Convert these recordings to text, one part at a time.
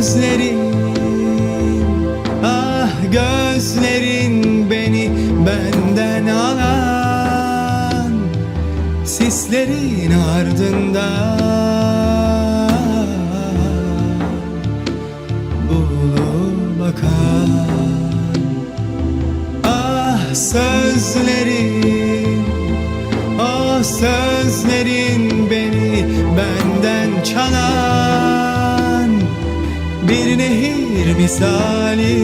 gözlerin Ah gözlerin beni benden alan Sislerin ardında. Bulup bakan Ah sözlerin O sözlerin beni benden çalan nehir misali.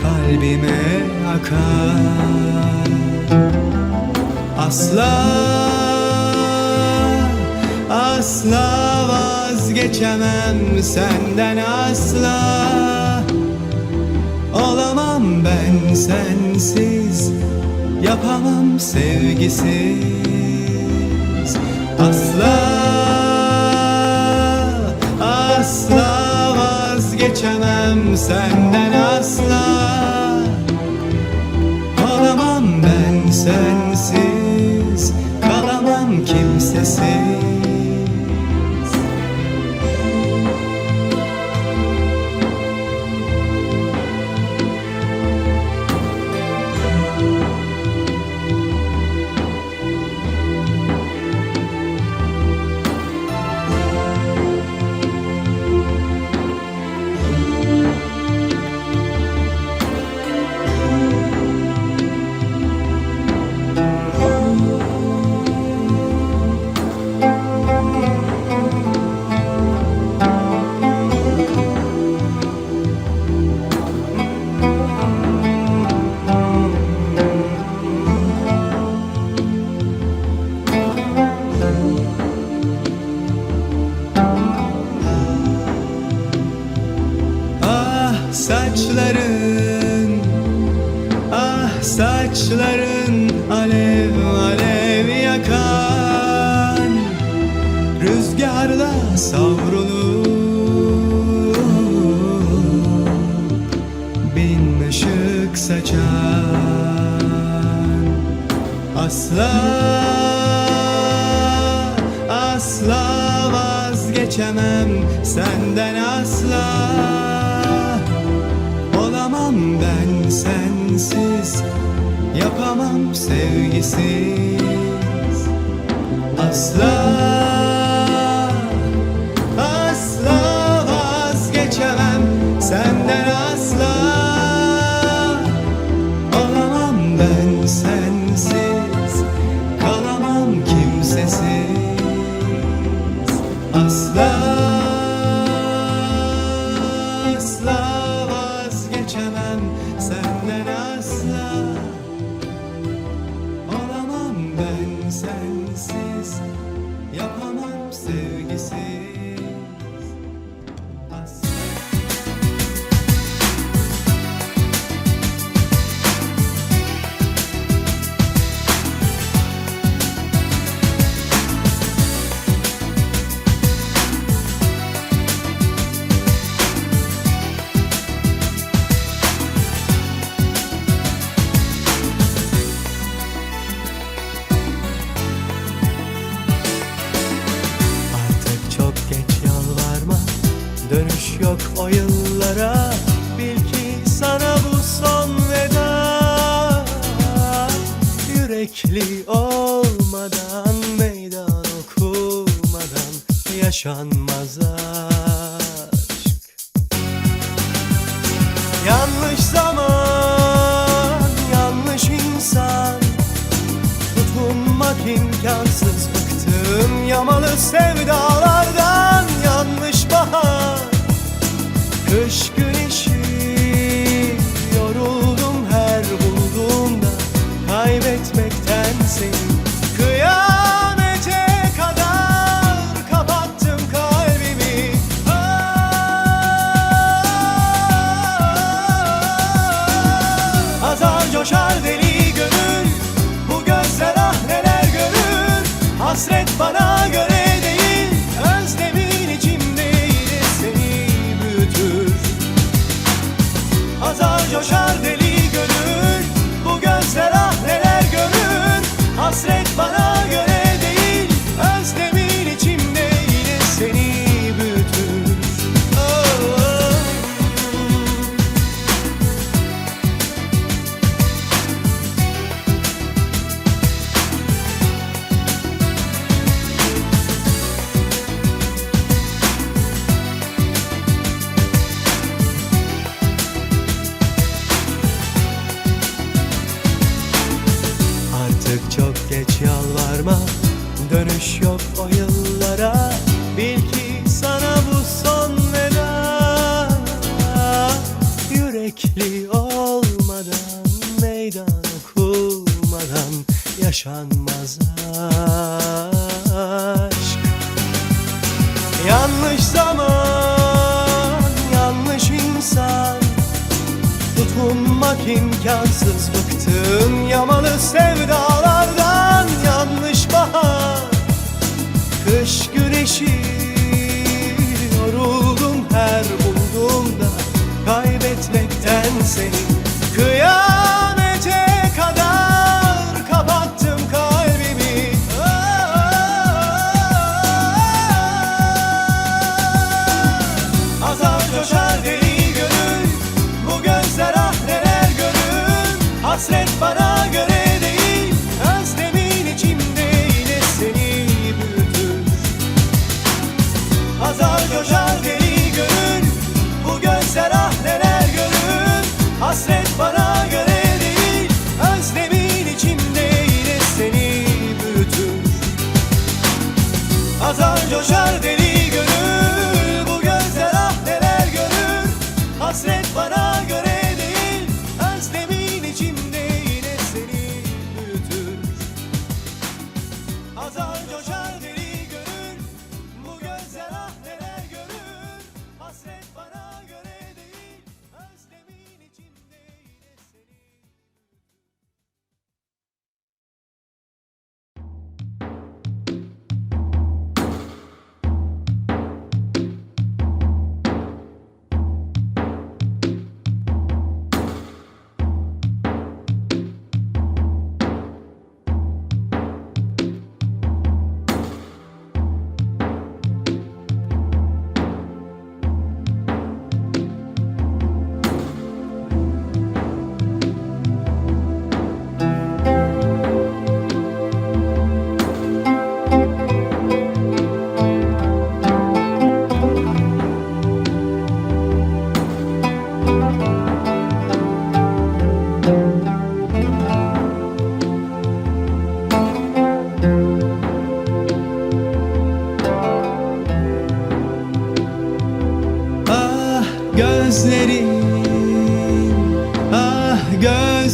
Kalbime akar. Asla Asla vazgeçemem senden asla. Olamam ben sensiz Yapamam sevgisiz. Asla Asla vazgeçemem senden asla. Olamam ben sensiz Kalamam kimsesiz Asla Asla vazgeçemem. Senden asla Olamam ben sensiz. Yapamam sevgisiz. Asla Dönüş yok o yıllara. Bil ki sana bu son veda. Yürekli olmadan Meydan okumadan Yaşanmaz aşk. Yanlış zaman Yanlış insan. Tutunmak imkansız Bıktım yamalı sevdalardan dönüş yok o yıllara. Bil ki sana bu son veda. Yürekli olmadan meydan okunmadan Yaşanmaz aşk. Yanlış zaman, yanlış insan. Tutunmak imkansız bıktım yamalı sevdalardan dancing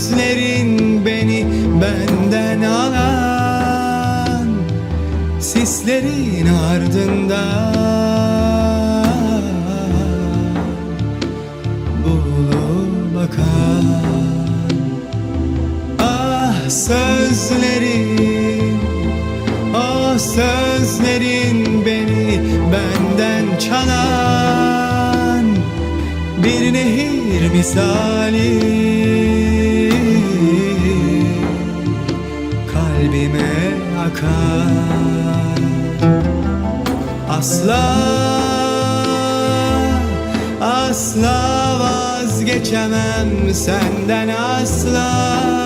gözlerin beni benden alan Sislerin ardından Bulup bakan. Ah sözlerin o sözlerin beni benden çalan Bir nehir misali Kalbime akar. Asla Asla vazgeçemem senden asla